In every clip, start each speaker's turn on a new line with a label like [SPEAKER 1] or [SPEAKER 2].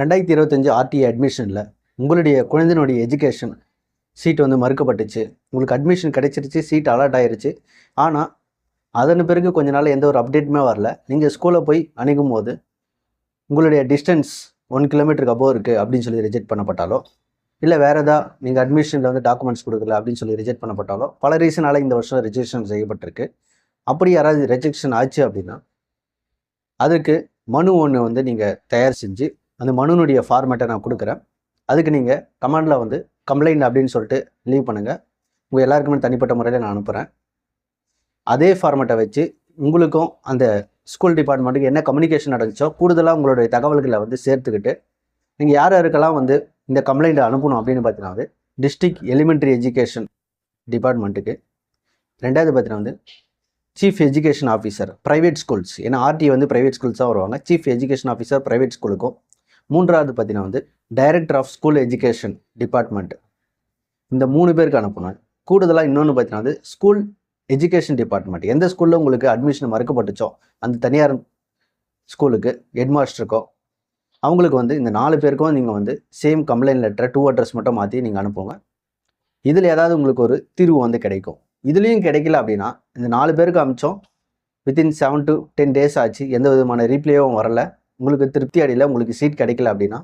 [SPEAKER 1] ரெண்டாயிரத்தி இருபத்தஞ்சு ஆர்டிஏ அட்மிஷனில் உங்களுடைய குழந்தையினுடைய எஜுகேஷன் சீட் வந்து மறுக்கப்பட்டுச்சு. உங்களுக்கு அட்மிஷன் கிடைச்சிருச்சு சீட் அலாட் ஆயிருச்சு. ஆனால் அதன் பிறகு கொஞ்ச நாள் எந்த ஒரு அப்டேட்டுமே வரல. நீங்கள் ஸ்கூலில் போய் அணுகும் போது உங்களுடைய டிஸ்டன்ஸ் ஒன் கிலோமீட்டருக்கு அபோவ் இருக்குது அப்படின்னு சொல்லி ரிஜெக்ட் பண்ணப்பட்டாலோ இல்லை வேறு ஏதாவது நீங்கள் அட்மிஷனில் வந்து டாக்குமெண்ட்ஸ் கொடுக்கல அப்படின்னு சொல்லி ரிஜெக்ட் பண்ணப்பட்டாலோ பல ரீசனால இந்த வருஷம் ரிஜெக்ஷன் செய்யப்பட்டிருக்கு. அப்படி யாராவது ரிஜெக்ஷன் ஆச்சு அப்படின்னா அதுக்கு மனு ஒன்று வந்து நீங்கள் தயார் செஞ்சு அந்த மனுனுடைய ஃபார்மேட்டை நான் கொடுக்குறேன். அதுக்கு நீங்கள் கமெண்டில் வந்து கம்ப்ளைண்ட் அப்படின்னு சொல்லிட்டு லீவ் பண்ணுங்கள் உங்கள் எல்லாருக்குமே தனிப்பட்ட முறையில் நான் அனுப்புகிறேன் அதே ஃபார்மேட்டை வச்சு உங்களுக்கும் அந்த ஸ்கூல் டிபார்ட்மெண்ட்டுக்கு என்ன கம்யூனிகேஷன் நடந்துச்சோ கூடுதலாக உங்களுடைய தகவல்களை வந்து சேர்த்துக்கிட்டு நீங்கள் யார் யாருக்கெல்லாம் வந்து இந்த கம்ப்ளைண்ட்டை அனுப்பணும் அப்படின்னு பார்த்தீங்கன்னா வந்து டிஸ்ட்ரிக் எலிமெண்ட்ரி எஜுகேஷன் டிபார்ட்மெண்ட்டுக்கு ரெண்டாவது பார்த்தீங்கன்னா வந்து chief education officer private schools ஏன்னா ஆர்டி வந்து ப்ரைவேட் ஸ்கூல்ஸாக வருவாங்க. சீஃப் எஜுகேஷன் ஆஃபீஸர் ப்ரைவேட் ஸ்கூலுக்கும் மூன்றாவது பார்த்தீங்கன்னா வந்து director of school education department இந்த மூணு பேருக்கு அனுப்பணும் கூடுதலாக இன்னொன்று பார்த்தீங்கன்னா வந்து ஸ்கூல் எஜுகேஷன் டிபார்ட்மெண்ட் எந்த ஸ்கூலில் உங்களுக்கு அட்மிஷன் மறுக்கப்பட்டுச்சோ அந்த தனியார் ஸ்கூலுக்கு ஹெட்மாஸ்டருக்கோ அவங்களுக்கு வந்து இந்த நாலு பேருக்கும் நீங்கள் வந்து சேம் கம்ப்ளைண்ட் லெட்டரை டூ அட்ரஸ் மட்டும் மாற்றி நீங்கள் அனுப்புங்க. இதில் ஏதாவது உங்களுக்கு ஒரு தீர்வு வந்து கிடைக்கும். இதுலேயும் கிடைக்கல அப்படின்னா இந்த நாலு பேருக்கு அமிச்சோம். Within seven to ten days ஆச்சு. எந்த விதமான ரீப்ளேவும் வரல. உங்களுக்கு திருப்தி அடையில் உங்களுக்கு சீட் கிடைக்கல அப்படின்னா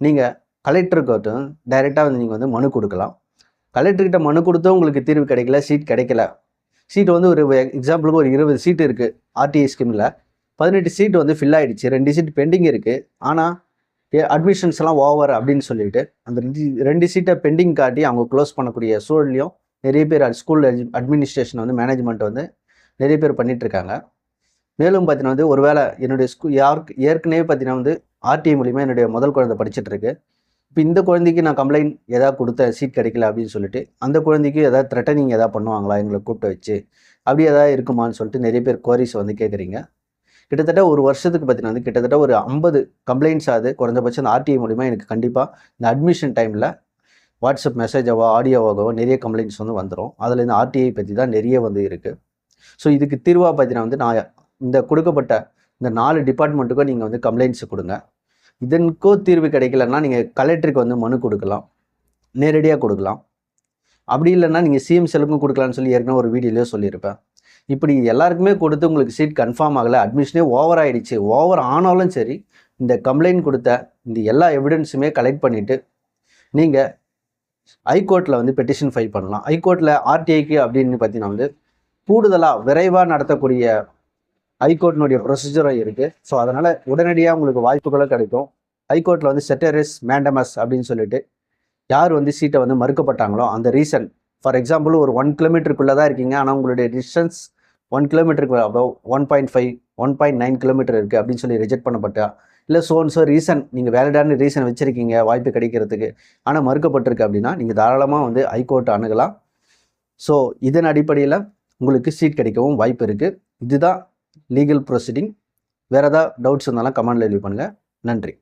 [SPEAKER 1] நீங்கள் கலெக்டருக்கு டைரெக்டாக வந்து நீங்கள் வந்து மனு கொடுக்கலாம். கலெக்டர்கிட்ட மனு கொடுத்தும் உங்களுக்கு தீர்வு கிடைக்கல சீட் கிடைக்கல. சீட் வந்து ஒரு எக்ஸாம்பிளுக்கு ஒரு இருபது சீட் இருக்குது ஆர்டிஐ ஸ்கீமில் பதினெட்டு சீட் வந்து ஃபில் ஆகிடுச்சு ரெண்டு சீட் பெண்டிங் இருக்குது ஆனால் அட்மிஷன்ஸ் எல்லாம் ஓவர் அப்படின்னு சொல்லிட்டு அந்த ரெண்டு ரெண்டு சீட்டை பெண்டிங் காட்டி அவங்க க்ளோஸ் பண்ணக்கூடிய சூழலையும் நிறைய பேர் ஸ்கூல் அட்மினிஸ்ட்ரேஷன் வந்து மேனேஜ்மெண்ட் வந்து நிறைய பேர் பண்ணிகிட்ருக்காங்க மேலும் பார்த்தீங்கன்னா வந்து ஒருவேளை என்னுடைய ஸ்கூ யாருக்கு ஏற்கனவே பார்த்தீங்கன்னா வந்து ஆர்டிஐ மூலிமா என்னுடைய முதல் குழந்தை படிச்சுட்டு இருக்கு இப்போ இந்த குழந்தைக்கு நான் கம்ப்ளைண்ட் எதாவது கொடுத்த சீட் கிடைக்கல அப்படின்னு சொல்லிட்டு அந்த குழந்தைக்கு ஏதாவது த்ரெட்டனிங் எதாவது பண்ணுவாங்களா? எங்களை கூப்பிட்டு வச்சு. அப்படி எதாவது இருக்குமான்னு சொல்லிட்டு நிறைய பேர் குவாரிஸ் வந்து கேட்குறீங்க. கிட்டத்தட்ட ஒரு வருஷத்துக்கு பார்த்தீங்கன்னா வந்து கிட்டத்தட்ட ஒரு ஐம்பது கம்ப்ளைண்ட்ஸ் ஆகுது. குறைஞ்சபட்சம் அந்த ஆர்டிஐ மூலிமா எனக்கு கண்டிப்பாக இந்த அட்மிஷன் டைமில் வாட்ஸ்அப் மெசேஜாவோ ஆடியோவாகவோ நிறைய கம்ப்ளைண்ட்ஸ் வந்து வந்துடும் அதில் இந்த ஆர்டிஐ பற்றி தான் நிறைய வந்து இருக்குது ஸோ இதுக்கு தீர்வாக பார்த்தீங்கன்னா வந்து நான் இந்த கொடுக்கப்பட்ட இந்த நாலு டிபார்ட்மெண்ட்டுக்கும் நீங்கள் வந்து கம்ப்ளைண்ட்ஸ் கொடுங்க. இதற்கோ தீர்வு கிடைக்கலன்னா நீங்கள் கலெக்டருக்கு வந்து மனு கொடுக்கலாம். நேரடியாக கொடுக்கலாம். அப்படி இல்லைன்னா நீங்கள் சிஎம் செலவுக்கும் கொடுக்கலான்னு சொல்லி ஏற்கனவே ஒரு வீடியோலேயே சொல்லியிருப்பேன். இப்படி எல்லாருக்குமே கொடுத்து உங்களுக்கு சீட் கன்ஃபார்ம் ஆகலை அட்மிஷனே ஓவர் ஆகிடுச்சு ஓவர் ஆனாலும் சரி இந்த கம்ப்ளைண்ட் கொடுத்த இந்த எல்லா எவிடன்ஸுமே கலெக்ட் பண்ணிவிட்டு நீங்கள் ஹைகோர்ட்டில் வந்து பெட்டிஷன் ஃபைல் பண்ணலாம். ஹைகோர்ட்டில் ஆர்டிஐக்கு அப்படின்னு பார்த்தீங்கன்னா வந்து கூடுதலாக விரைவாக நடத்தக்கூடிய ஹைகோர்ட்டினுடைய ப்ரொசீஜரும் இருக்குது ஸோ அதனால் உடனடியாக உங்களுக்கு வாய்ப்புகளும் கிடைக்கும். ஹைகோர்ட்டில் வந்து செட்டரிஸ் மேண்டமஸ் அப்படின்னு சொல்லிட்டு யார் வந்து சீட்டை வந்து மறுக்கப்பட்டாங்களோ அந்த ரீசன் ஃபார் எக்ஸாம்பிள் ஒரு ஒன் கிலோமீட்டருக்குள்ளே தான் இருக்கீங்க. ஆனால் உங்களுடைய டிஸ்டன்ஸ் ஒன் கிலோமீட்டருக்கு above one point five one point nine kilometre இருக்குது அப்படின்னு சொல்லி ரிஜெக்ட் பண்ணப்பட்டா இல்லை சோன்ஸோ ரீசன் நீங்கள் வேலிடான ரீசன் வச்சுருக்கீங்க வாய்ப்பு கிடைக்கிறதுக்கு ஆனால் மறுக்கப்பட்டிருக்கு அப்படின்னா நீங்கள் தாராளமாக வந்து ஹைகோர்ட் அணுகலாம். ஸோ இதன் அடிப்படையில் உங்களுக்கு சீட் கிடைக்கவும் வாய்ப்பு இருக்குது இதுதான் லீகல் ப்ரொசீடிங் வேறு ஏதாவது டவுட்ஸ் இருந்தாலும் கமெண்டில் லீவ் பண்ணுங்கள் நன்றி.